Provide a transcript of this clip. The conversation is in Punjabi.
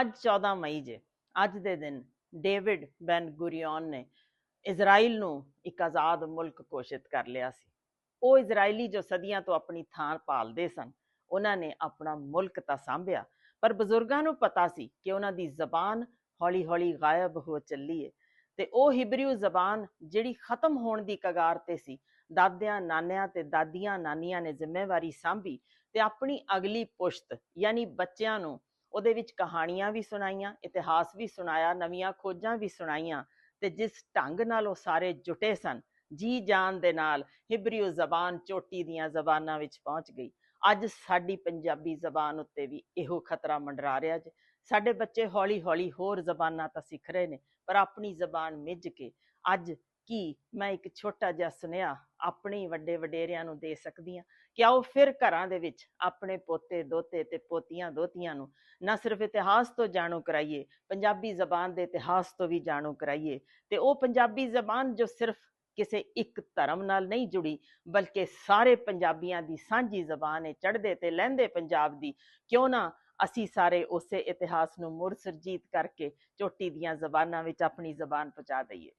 ਅੱਜ 14 ਮਈ ਜੇ, ਅੱਜ ਦੇ ਦਿਨ ਡੇਵਿਡ ਬੈਨ ਗੁਰੀਓਨ ਨੇ ਇਜ਼ਰਾਈਲ ਨੂੰ ਇੱਕ ਆਜ਼ਾਦ ਮੁਲਕ ਘੋਸ਼ਿਤ ਕਰ ਲਿਆ ਸੀ। ਉਹ ਇਜ਼ਰਾਈਲੀ ਜੋ ਸਦੀਆਂ ਤੋਂ ਆਪਣੀ ਥਾਂ ਪਾਲਦੇ ਸਨ, ਉਹਨਾਂ ਨੇ ਆਪਣਾ ਮੁਲਕ ਤਾਂ ਸਾਂਭਿਆ, ਪਰ ਬਜ਼ੁਰਗਾਂ ਨੂੰ ਪਤਾ ਸੀ ਕਿ ਉਹਨਾਂ ਦੀ ਜ਼ਬਾਨ ਹੌਲੀ-ਹੌਲੀ ਗਾਇਬ ਹੋ ਚੱਲੀ ਹੈ ਤੇ ਉਹ ਹਿਬਰੂ ਜ਼ਬਾਨ ਜਿਹੜੀ ਖਤਮ ਹੋਣ ਦੀ ਕਗਾਰ ਤੇ ਸੀ, ਦਾਦਿਆਂ, ਨਾਨਿਆਂ ਤੇ ਦਾਦੀਆਂ, ਨਾਨੀਆਂ ਨੇ ਜ਼ਿੰਮੇਵਾਰੀ ਸਾਂਭੀ ਤੇ ਆਪਣੀ ਅਗਲੀ ਪੁਸ਼ਤ, ਯਾਨੀ ਬੱਚਿਆਂ ਨੂੰ ਉਹਦੇ ਵਿੱਚ ਕਹਾਣੀਆਂ ਵੀ ਸੁਣਾਈਆਂ, ਇਤਿਹਾਸ ਵੀ ਸੁਣਾਇਆ, ਨਵੀਆਂ ਖੋਜਾਂ ਵੀ ਸੁਣਾਈਆਂ ਤੇ ਜਿਸ ਢੰਗ ਨਾਲ ਉਹ ਸਾਰੇ ਜੁਟੇ ਸਨ, ਜੀ ਜਾਨ ਦੇ ਨਾਲ ਹਿਬਰੀਓ ਜ਼ਬਾਨ ਚੋਟੀ ਦੀਆਂ ਜ਼ਬਾਨਾਂ ਵਿੱਚ ਪਹੁੰਚ ਗਈ। ਅੱਜ ਸਾਡੀ ਪੰਜਾਬੀ ਜ਼ਬਾਨ ਉੱਤੇ ਵੀ ਇਹੋ ਖਤਰਾ ਮੰਡਰਾ ਰਿਹਾ ਜੇ। ਸਾਡੇ ਬੱਚੇ ਹੌਲੀ-ਹੌਲੀ ਹੋਰ ਜ਼ਬਾਨਾਂ ਤਾਂ ਸਿੱਖ ਰਹੇ ਨੇ, ਪਰ ਆਪਣੀ ਜ਼ਬਾਨ ਮਿੱਝ ਕੇ ਅੱਜ ਕੀ ਮੈਂ ਇੱਕ ਛੋਟਾ ਜਿਹਾ ਸੁਨੇਹਾ ਆਪਣੀ ਵੱਡੇ ਵਡੇਰਿਆਂ ਨੂੰ ਦੇ ਸਕਦੀ ਹਾਂ ਕਿ ਆਓ ਫਿਰ ਘਰਾਂ ਦੇ ਵਿੱਚ ਆਪਣੇ ਪੋਤੇ, ਦੋਤੇ ਤੇ ਪੋਤੀਆਂ, ਦੋਤੀਆਂ ਨੂੰ ਨਾ ਸਿਰਫ ਇਤਿਹਾਸ ਤੋਂ ਜਾਣੂ ਕਰਾਈਏ, ਪੰਜਾਬੀ ਜ਼ਬਾਨ ਦੇ ਇਤਿਹਾਸ ਤੋਂ ਵੀ ਜਾਣੂ ਕਰਾਈਏ ਤੇ ਉਹ ਪੰਜਾਬੀ ਜ਼ਬਾਨ ਜੋ ਸਿਰਫ ਕਿਸੇ ਇੱਕ ਧਰਮ ਨਾਲ ਨਹੀਂ ਜੁੜੀ, ਬਲਕਿ ਸਾਰੇ ਪੰਜਾਬੀਆਂ ਦੀ ਸਾਂਝੀ ਜ਼ਬਾਨ ਹੈ ਚੜ੍ਹਦੇ ਤੇ ਲਹਿੰਦੇ ਪੰਜਾਬ ਦੀ, ਕਿਉਂ ਨਾ ਅਸੀਂ ਸਾਰੇ ਉਸੇ ਇਤਿਹਾਸ ਨੂੰ ਮੁੜ ਸਰਜੀਤ ਕਰਕੇ ਚੋਟੀ ਦੀਆਂ ਜ਼ਬਾਨਾਂ ਵਿੱਚ ਆਪਣੀ ਜ਼ਬਾਨ ਪਹੁੰਚਾ ਦਈਏ।